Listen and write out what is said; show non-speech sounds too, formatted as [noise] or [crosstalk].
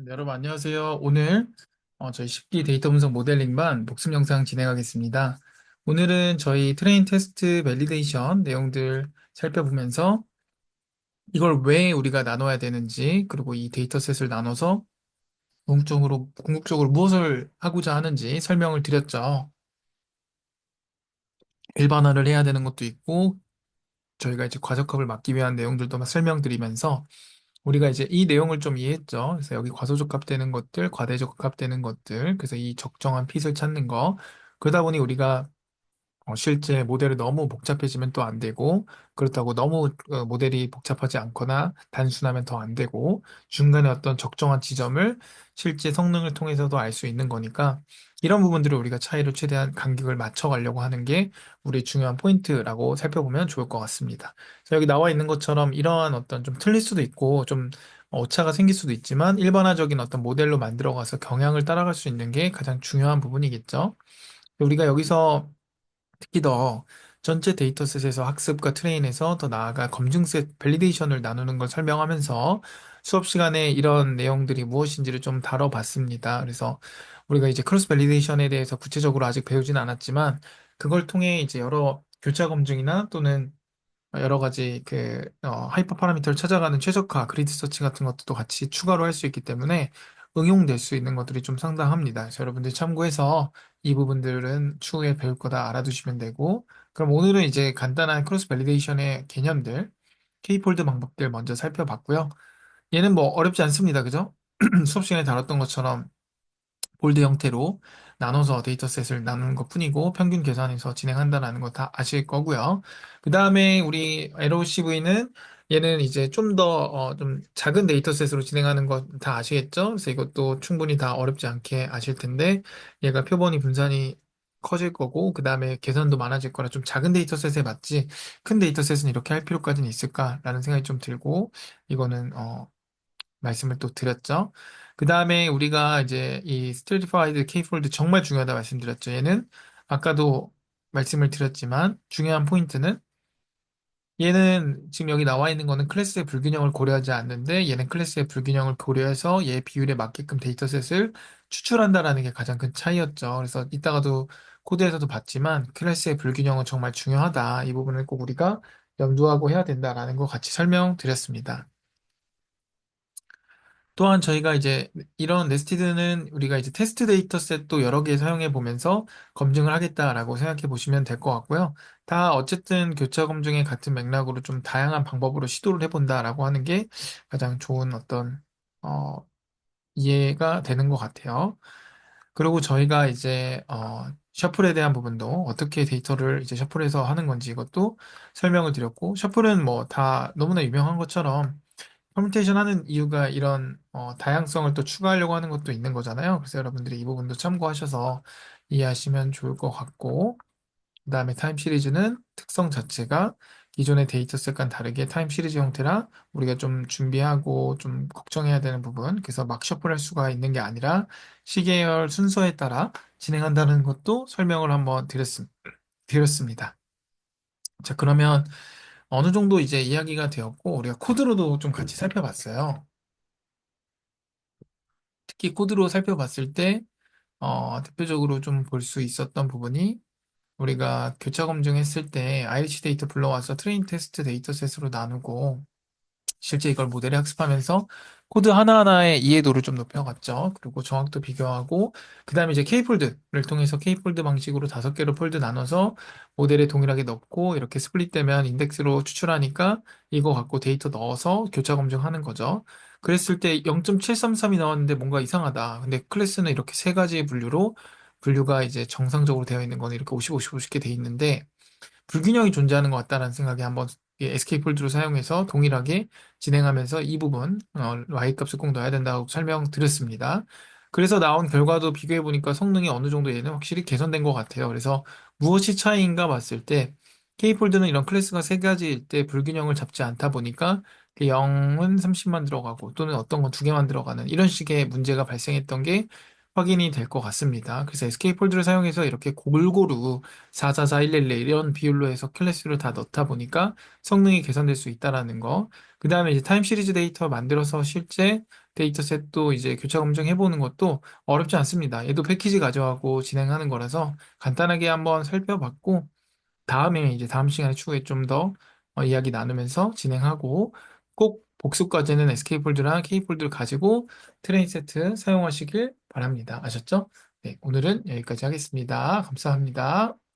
네, 여러분 안녕하세요. 오늘 어, 저희 10기 데이터 분석 모델링반 복습 영상 진행하겠습니다. 오늘은 저희 트레인 테스트 밸리데이션 내용들 살펴보면서 이걸 왜 우리가 나눠야 되는지 그리고 이 데이터셋을 나눠서 궁극적으로, 궁극적으로 무엇을 하고자 하는지 설명을 드렸죠. 일반화를 해야 되는 것도 있고 저희가 이제 과적합을 막기 위한 내용들도 설명드리면서 우리가 이제 이 내용을 좀 이해했죠. 그래서 여기 과소적합 되는 것들, 과대적합 되는 것들, 그래서 이 적정한 핏을 찾는 거. 그러다 보니 우리가 어, 실제 모델이 너무 복잡해지면 또 안 되고, 그렇다고 너무 어, 모델이 복잡하지 않거나 단순하면 더 안 되고, 중간에 어떤 적정한 지점을 실제 성능을 통해서도 알 수 있는 거니까, 이런 부분들을 우리가 차이를 최대한 간격을 맞춰가려고 하는 게 우리 중요한 포인트라고 살펴보면 좋을 것 같습니다. 자, 여기 나와 있는 것처럼 이러한 어떤 좀 틀릴 수도 있고, 좀 오차가 생길 수도 있지만, 일반화적인 어떤 모델로 만들어가서 경향을 따라갈 수 있는 게 가장 중요한 부분이겠죠. 우리가 여기서 특히 더 전체 데이터셋에서 학습과 트레인에서 더 나아가 검증셋, 밸리데이션을 나누는 걸 설명하면서 수업 시간에 이런 내용들이 무엇인지를 좀 다뤄봤습니다. 그래서 우리가 이제 크로스 밸리데이션에 대해서 구체적으로 아직 배우지는 않았지만 그걸 통해 이제 여러 교차 검증이나 또는 여러 가지 그 어, 하이퍼 파라미터를 찾아가는 최적화 그리드 서치 같은 것도 같이 추가로 할 수 있기 때문에 응용될 수 있는 것들이 좀 상당합니다. 그래서 여러분들 참고해서 이 부분들은 추후에 배울 거다 알아두시면 되고 그럼 오늘은 이제 간단한 크로스 밸리데이션의 개념들 K-폴드 방법들 먼저 살펴봤고요. 얘는 뭐 어렵지 않습니다. 그죠? [clears throat] 수업 시간에 다뤘던 것처럼 볼드 형태로 나눠서 데이터셋을 나누는 것 뿐이고 평균 계산해서 진행한다는 거다 아실 거고요. 그 다음에 우리 LOCV는 얘는 이제 좀 더, 어, 좀 작은 데이터셋으로 진행하는 거 다 아시겠죠? 그래서 이것도 충분히 다 어렵지 않게 아실 텐데 얘가 표본이 분산이 커질 거고 그 다음에 계산도 많아질 거라 좀 작은 데이터셋에 맞지 큰 데이터셋은 이렇게 할 필요까지는 있을까라는 생각이 좀 들고 이거는 어, 말씀을 또 드렸죠. 그 다음에 우리가 이제 이 스트레티파이드 K폴드 정말 중요하다 말씀드렸죠. 얘는 아까도 말씀을 드렸지만 중요한 포인트는 얘는 지금 여기 나와 있는 거는 클래스의 불균형을 고려하지 않는데 얘는 클래스의 불균형을 고려해서 얘 비율에 맞게끔 데이터셋을 추출한다라는 게 가장 큰 차이였죠. 그래서 이따가도 코드에서도 봤지만 클래스의 불균형은 정말 중요하다. 이 부분을 꼭 우리가 염두하고 해야 된다라는 거 같이 설명드렸습니다. 또한 저희가 이제 이런 네스티드는 우리가 이제 테스트 데이터셋도 여러 개 사용해 보면서 검증을 하겠다라고 생각해 보시면 될 것 같고요. 다 어쨌든 교차 검증의 같은 맥락으로 좀 다양한 방법으로 시도를 해본다라고 하는 게 가장 좋은 어떤 어, 이해가 되는 것 같아요. 그리고 저희가 이제 어, 셔플에 대한 부분도 어떻게 데이터를 이제 셔플해서 하는 건지 이것도 설명을 드렸고 셔플은 뭐 다 너무나 유명한 것처럼 퍼뮤테이션 하는 이유가 이런 어, 다양성을 또 추가하려고 하는 것도 있는 거잖아요. 그래서 여러분들이 이 부분도 참고하셔서 이해하시면 좋을 것 같고, 그 다음에 타임 시리즈는 특성 자체가 기존의 데이터셋과는 다르게 타임 시리즈 형태라 우리가 좀 준비하고 좀 걱정해야 되는 부분, 그래서 막 셔플할 수가 있는 게 아니라 시계열 순서에 따라 진행한다는 것도 설명을 한번 드렸습, 드렸습니다. 자, 그러면 어느 정도 이제 이야기가 되었고, 우리가 코드로도 좀 같이 살펴봤어요. 특히 코드로 살펴봤을 때, 어, 대표적으로 좀 볼 수 있었던 부분이, 우리가 교차 검증했을 때 IH 데이터 불러와서 트레인 테스트 데이터셋으로 나누고, 실제 이걸 모델에 학습하면서 코드 하나하나의 이해도를 좀 높여갔죠. 그리고 정확도 비교하고, 그 다음에 이제 K폴드를 통해서 K폴드 방식으로 다섯 개로 폴드 나눠서 모델에 동일하게 넣고, 이렇게 스플릿되면 인덱스로 추출하니까 이거 갖고 데이터 넣어서 교차 검증하는 거죠. 그랬을 때 0.733이 나왔는데 뭔가 이상하다. 근데 클래스는 이렇게 세 가지 분류로 분류가 이제 정상적으로 되어 있는 거는 이렇게 50, 50, 50개 돼 있는데, 불균형이 존재하는 것 같다는 생각에 한번 SK 폴드로 사용해서 동일하게 진행하면서 이 부분 어, Y 값을 꼭 넣어야 된다고 설명드렸습니다. 그래서 나온 결과도 비교해 보니까 성능이 어느 정도 얘는 확실히 개선된 것 같아요. 그래서 무엇이 차이인가 봤을 때 K 폴드는 이런 클래스가 세 가지일 때 불균형을 잡지 않다 보니까 0은 30만 들어가고 또는 어떤 건 두 개만 들어가는 이런 식의 문제가 발생했던 게 확인이 될 것 같습니다. 그래서 SK 폴드를 사용해서 이렇게 골고루 44411 이런 비율로 해서 클래스를 다 넣다 보니까 성능이 개선될 수 있다라는 거. 그 다음에 이제 타임 시리즈 데이터 만들어서 실제 데이터셋도 이제 교차 검증해 보는 것도 어렵지 않습니다. 얘도 패키지 가져가고 진행하는 거라서 간단하게 한번 살펴봤고, 다음에 이제 다음 시간에 추후에 좀 더 이야기 나누면서 진행하고 꼭 복습 과제는 SK폴드랑 K폴드를 가지고 트레인 세트 사용하시길 바랍니다. 아셨죠? 네, 오늘은 여기까지 하겠습니다. 감사합니다.